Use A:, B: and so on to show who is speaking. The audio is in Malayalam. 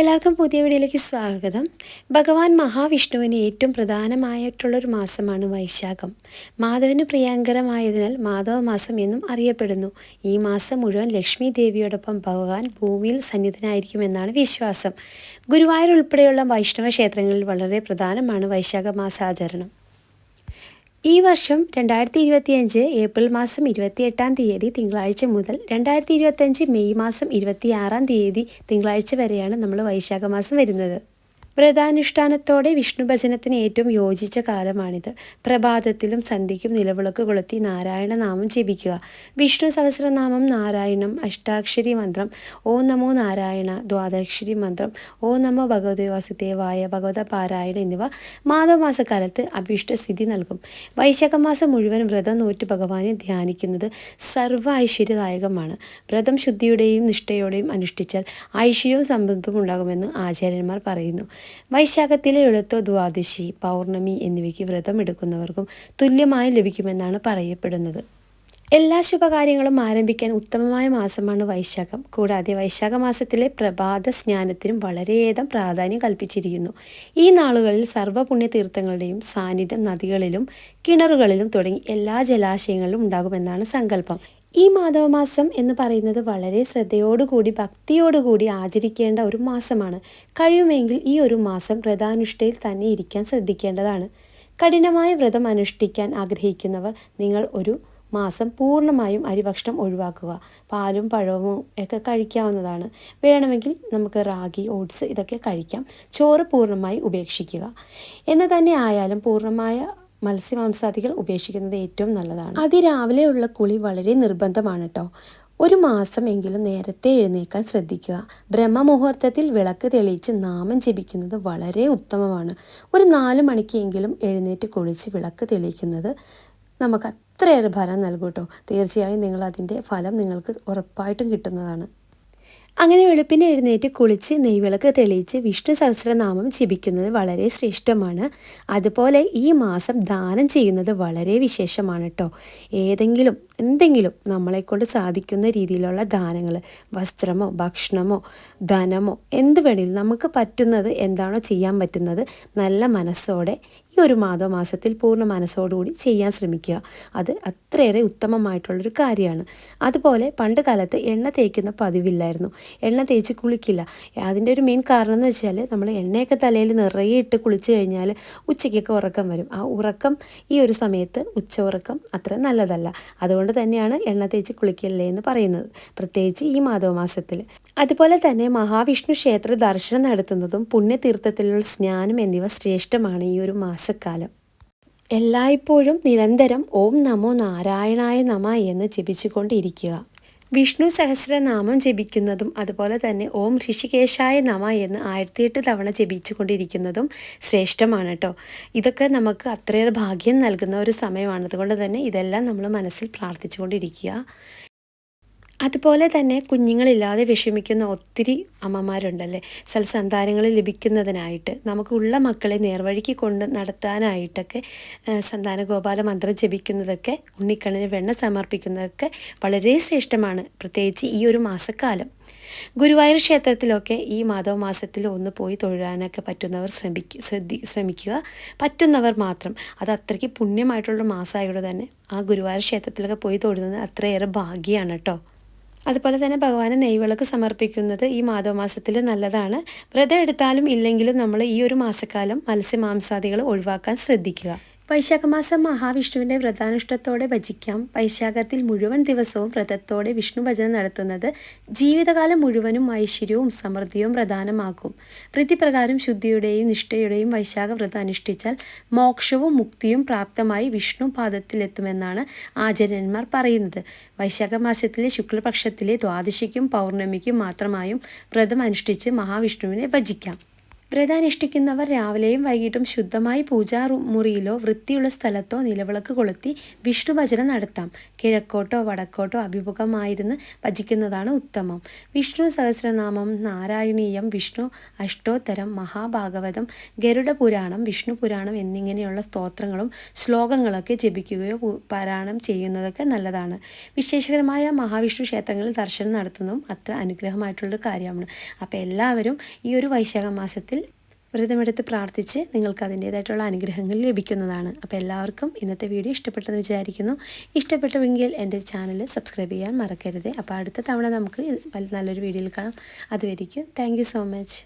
A: എല്ലാവർക്കും പുതിയ വീഡിയോയിലേക്ക് സ്വാഗതം. ഭഗവാൻ മഹാവിഷ്ണുവിന് ഏറ്റവും പ്രധാനമായിട്ടുള്ളൊരു മാസമാണ് വൈശാഖം. മാധവന് പ്രിയങ്കരമായതിനാൽ മാധവ മാസം എന്നും അറിയപ്പെടുന്നു. ഈ മാസം മുഴുവൻ ലക്ഷ്മി ദേവിയോടൊപ്പം ഭഗവാൻ ഭൂമിയിൽ സന്നിധനായിരിക്കുമെന്നാണ് വിശ്വാസം. ഗുരുവായൂർ ഉൾപ്പെടെയുള്ള വൈഷ്ണവ ക്ഷേത്രങ്ങളിൽ വളരെ പ്രധാനമാണ് വൈശാഖ മാസാചരണം. ഈ വർഷം രണ്ടായിരത്തി ഇരുപത്തിയഞ്ച് ഏപ്രിൽ മാസം ഇരുപത്തിയെട്ടാം തീയതി തിങ്കളാഴ്ച മുതൽ രണ്ടായിരത്തി ഇരുപത്തഞ്ച് മെയ് മാസം ഇരുപത്തിയാറാം തീയതി തിങ്കളാഴ്ച വരെയാണ് നമ്മൾ വൈശാഖ മാസം വരുന്നത്. വ്രതാനുഷ്ഠാനത്തോടെ വിഷ്ണു ഭജനത്തിന് ഏറ്റവും യോജിച്ച കാലമാണിത്. പ്രഭാതത്തിലും സന്ധ്യയ്ക്കും നിലവിളക്ക് കൊളുത്തി നാരായണ നാമം ജപിക്കുക. വിഷ്ണു സഹസ്രനാമം നാരായണം അഷ്ടാക്ഷരി മന്ത്രം ഓം നമോ നാരായണ ദ്വാദാക്ഷരി മന്ത്രം ഓം നമോ ഭഗവതി വാസുദേവായ ഭഗവത പാരായണ എന്നിവ മാധവമാസക്കാലത്ത് അഭീഷ്ടസ്ഥിതി നൽകും. വൈശാഖ മാസം മുഴുവൻ വ്രതം നോറ്റ് ഭഗവാനെ ധ്യാനിക്കുന്നത് സർവ ഐശ്വര്യദായകമാണ്. വ്രതം ശുദ്ധിയുടെയും നിഷ്ഠയോടെയും അനുഷ്ഠിച്ചാൽ ഐശ്വര്യവും സമ്പത്തും ഉണ്ടാകുമെന്ന് ആചാര്യന്മാർ പറയുന്നു. വൈശാഖത്തിലെ എഴുത്തോ ദ്വാദശി പൗർണമി എന്നിവയ്ക്ക് വ്രതം എടുക്കുന്നവർക്കും തുല്യമായി ലഭിക്കുമെന്നാണ് പറയപ്പെടുന്നത്. എല്ലാ ശുഭകാര്യങ്ങളും ആരംഭിക്കാൻ ഉത്തമമായ മാസമാണ് വൈശാഖം. കൂടാതെ വൈശാഖ മാസത്തിലെ പ്രഭാത സ്നാനത്തിനും വളരെയേറെ പ്രാധാന്യം കൽപ്പിച്ചിരിക്കുന്നു. ഈ നാളുകളിൽ സർവപുണ്യ തീർത്ഥങ്ങളുടെയും സാന്നിധ്യം നദികളിലും കിണറുകളിലും തുടങ്ങി എല്ലാ ജലാശയങ്ങളിലും ഉണ്ടാകുമെന്നാണ് സങ്കല്പം. ഈ മാധവമാസം എന്ന് പറയുന്നത് വളരെ ശ്രദ്ധയോടുകൂടി ഭക്തിയോടുകൂടി ആചരിക്കേണ്ട ഒരു മാസമാണ്. കഴിയുമെങ്കിൽ ഈ ഒരു മാസം വ്രതാനുഷ്ഠയിൽ തന്നെ ഇരിക്കാൻ ശ്രദ്ധിക്കേണ്ടതാണ്. കഠിനമായ വ്രതം അനുഷ്ഠിക്കാൻ ആഗ്രഹിക്കുന്നവർ നിങ്ങൾ ഒരു മാസം പൂർണമായും അരിഭക്ഷണം ഒഴിവാക്കുക. പാലും പഴവും ഒക്കെ കഴിക്കാവുന്നതാണ്. വേണമെങ്കിൽ നമുക്ക് റാഗി ഓട്സ് ഇതൊക്കെ കഴിക്കാം. ചോറ് പൂർണമായി ഉപേക്ഷിക്കുക. എന്ന് തന്നെ ആയാലും പൂർണമായ മത്സ്യമാംസാദികൾ ഉപേക്ഷിക്കുന്നത് ഏറ്റവും നല്ലതാണ്. അതിരാവിലെയുള്ള കുളി വളരെ നിർബന്ധമാണ് കേട്ടോ ഒരു മാസം എങ്കിലും നേരത്തെ എഴുന്നേക്കാൻ ശ്രദ്ധിക്കുക. ബ്രഹ്മമുഹൂർത്തത്തിൽ വിളക്ക് തെളിയിച്ച് നാമം ജപിക്കുന്നത് വളരെ ഉത്തമമാണ്. ഒരു നാല് മണിക്കെങ്കിലും എഴുന്നേറ്റ് കുളിച്ച് വിളക്ക് തെളിയിക്കുന്നത് നമുക്ക് അത്രയേറെ ഫലം നൽകൂട്ടോ കേട്ടോ തീർച്ചയായും നിങ്ങൾ അതിന്റെ ഫലം നിങ്ങൾക്ക് ഉറപ്പായിട്ടും കിട്ടുന്നതാണ്. അങ്ങനെ വെളുപ്പിന് എഴുന്നേറ്റ് കുളിച്ച് നെയ്വിളക്ക് തെളിയിച്ച് വിഷ്ണു സഹസ്രനാമം ജപിക്കുന്നത് വളരെ ശ്രേഷ്ഠമാണ്. അതുപോലെ ഈ മാസം ദാനം ചെയ്യുന്നത് വളരെ വിശേഷമാണ് കേട്ടോ ഏതെങ്കിലും എന്തെങ്കിലും നമ്മളെക്കൊണ്ട് സാധിക്കുന്ന രീതിയിലുള്ള ദാനങ്ങൾ വസ്ത്രമോ ഭക്ഷണമോ ധനമോ എന്ത് വേണമെങ്കിലും നമുക്ക് പറ്റുന്നത് എന്താണോ ചെയ്യാൻ പറ്റുന്നത് നല്ല മനസ്സോടെ ഈ ഒരു മാധവ മാസത്തിൽ പൂർണ മനസ്സോടുകൂടി ചെയ്യാൻ ശ്രമിക്കുക. അത് അത്രയേറെ ഉത്തമമായിട്ടുള്ളൊരു കാര്യമാണ്. അതുപോലെ പണ്ട് കാലത്ത് എണ്ണ തേക്കുന്ന പതിവില്ലായിരുന്നു. എണ്ണ തേച്ച് കുളിക്കില്ല. അതിന്റെ ഒരു മെയിൻ കാരണം എന്ന് വെച്ചാൽ നമ്മൾ എണ്ണയൊക്കെ തലയിൽ നിറയെ ഇട്ട് കുളിച്ച് കഴിഞ്ഞാൽ ഉച്ചയ്ക്കൊക്കെ ഉറക്കം വരും. ആ ഉറക്കം ഈ ഒരു സമയത്ത് ഉച്ച ഉറക്കം അത്ര നല്ലതല്ല. അതുകൊണ്ട് തന്നെയാണ് എണ്ണ തേച്ച് കുളിക്കല്ലേ എന്ന് പറയുന്നത്. പ്രത്യേകിച്ച് ഈ മാധവ മാസത്തിൽ അതുപോലെ തന്നെ മഹാവിഷ്ണു ക്ഷേത്ര ദർശനം നടത്തുന്നതും പുണ്യതീർത്ഥത്തിലുള്ള സ്നാനം എന്നിവ ശ്രേഷ്ഠമാണ് ഈ ഒരു മാസക്കാലം. എല്ലായ്പ്പോഴും നിരന്തരം ഓം നമോ നാരായണായ നമ എന്ന് ജപിച്ചുകൊണ്ടിരിക്കുക. വിഷ്ണു സഹസ്രനാമം ജപിക്കുന്നതും അതുപോലെ തന്നെ ഓം ഋഷികേശായ നമ എന്ന് ആയിരത്തിയെട്ട് തവണ ജപിച്ചുകൊണ്ടിരിക്കുന്നതും ശ്രേഷ്ഠമാണ് കേട്ടോ. ഇതൊക്കെ നമുക്ക് അത്രയേറെ ഭാഗ്യം നൽകുന്ന ഒരു സമയമാണ്. അതുകൊണ്ട് തന്നെ ഇതെല്ലാം നമ്മൾ മനസ്സിൽ പ്രാർത്ഥിച്ചുകൊണ്ടിരിക്കുക. അതുപോലെ തന്നെ കുഞ്ഞുങ്ങളില്ലാതെ വിഷമിക്കുന്ന ഒത്തിരി അമ്മമാരുണ്ടല്ലേ? സൽസന്താനങ്ങൾ ലഭിക്കുന്നതിനായിട്ട് നമുക്കുള്ള മക്കളെ നേർവഴിക്ക് കൊണ്ട് നടത്താനായിട്ടൊക്കെ സന്താന ഗോപാല മന്ത്രം ജപിക്കുന്നതൊക്കെ ഉണ്ണിക്കണ്ണിന് വെണ്ണ സമർപ്പിക്കുന്നതൊക്കെ വളരെ ശ്രേഷ്ഠമാണ്. പ്രത്യേകിച്ച് ഈ ഒരു മാസക്കാലം. ഗുരുവായൂർ ക്ഷേത്രത്തിലൊക്കെ ഈ മാധവ മാസത്തിൽ ഒന്ന് പോയി തൊഴാനൊക്കെ പറ്റുന്നവർ ശ്രമിക്കുക ശ്രദ്ധി ശ്രമിക്കുക. പറ്റുന്നവർ മാത്രം. അത് അത്രയ്ക്ക് പുണ്യമായിട്ടുള്ള മാസമായതുകൊണ്ട് തന്നെ ആ ഗുരുവായൂർ ക്ഷേത്രത്തിലൊക്കെ പോയി തൊഴുന്നത് അത്രയേറെ ഭാഗ്യമാണ് കേട്ടോ. അതുപോലെ തന്നെ ഭഗവാന് നെയ്വിളക്ക് സമർപ്പിക്കുന്നത് ഈ മാധവമാസത്തിൽ നല്ലതാണ്. വ്രതം എടുത്താലും ഇല്ലെങ്കിലും നമ്മൾ ഈ ഒരു മാസക്കാലം മത്സ്യമാംസാദികൾ ഒഴിവാക്കാൻ ശ്രദ്ധിക്കുക. വൈശാഖമാസം മഹാവിഷ്ണുവിന്റെ വ്രതാനുഷ്ഠത്തോടെ ഭജിക്കാം. വൈശാഖത്തിൽ മുഴുവൻ ദിവസവും വ്രതത്തോടെ വിഷ്ണു ഭജന നടത്തുന്നത് ജീവിതകാലം മുഴുവനും ഐശ്വര്യവും സമൃദ്ധിയും പ്രധാനമാക്കും. പ്രതിപ്രകാരം ശുദ്ധിയുടെയും നിഷ്ഠയുടെയും വൈശാഖ വ്രതം അനുഷ്ഠിച്ചാൽ മോക്ഷവും മുക്തിയും പ്രാപ്തമായി വിഷ്ണു പാദത്തിലെത്തുമെന്നാണ് ആചാര്യന്മാർ പറയുന്നത്. വൈശാഖ മാസത്തിലെ ശുക്ലപക്ഷത്തിലെ ദ്വാദശിക്കും പൗർണമിക്കും മാത്രമായും വ്രതം അനുഷ്ഠിച്ച് മഹാവിഷ്ണുവിനെ ഭജിക്കാം. വ്രതാനുഷ്ഠിക്കുന്നവർ രാവിലെയും വൈകിട്ടും ശുദ്ധമായി പൂജാ മുറിയിലോ വൃത്തിയുള്ള സ്ഥലത്തോ നിലവിളക്ക് കൊളുത്തി വിഷ്ണുഭജനം നടത്താം. കിഴക്കോട്ടോ വടക്കോട്ടോ അഭിമുഖമായിരുന്ന് ഭജിക്കുന്നതാണ് ഉത്തമം. വിഷ്ണു സഹസ്രനാമം നാരായണീയം വിഷ്ണു അഷ്ടോത്തരം മഹാഭാഗവതം ഗരുഡ പുരാണം വിഷ്ണു പുരാണം എന്നിങ്ങനെയുള്ള സ്തോത്രങ്ങളും ശ്ലോകങ്ങളൊക്കെ ജപിക്കുകയോ പാരായണം ചെയ്യുന്നതൊക്കെ നല്ലതാണ്. വിശേഷകരമായ മഹാവിഷ്ണു ക്ഷേത്രങ്ങളിൽ ദർശനം നടത്തുന്നതും അത്ര അനുഗ്രഹമായിട്ടുള്ളൊരു കാര്യമാണ്. അപ്പോൾ എല്ലാവരും ഈ ഒരു വൈശാഖ മാസത്തിൽ വ്രതമെടുത്ത് പ്രാർത്ഥിച്ച് നിങ്ങൾക്ക് അതിന്റേതായിട്ടുള്ള അനുഗ്രഹങ്ങൾ ലഭിക്കുന്നതാണ്. അപ്പോൾ എല്ലാവർക്കും ഇന്നത്തെ വീഡിയോ ഇഷ്ടപ്പെട്ടെന്ന് വിചാരിക്കുന്നു. ഇഷ്ടപ്പെട്ടുവെങ്കിൽ എന്റെ ചാനൽ സബ്സ്ക്രൈബ് ചെയ്യാൻ മറക്കരുത്. അപ്പോൾ അടുത്ത തവണ നമുക്ക് നല്ലൊരു വീഡിയോയിൽ കാണാം. അതുവരിക്കും താങ്ക് സോ മച്ച്.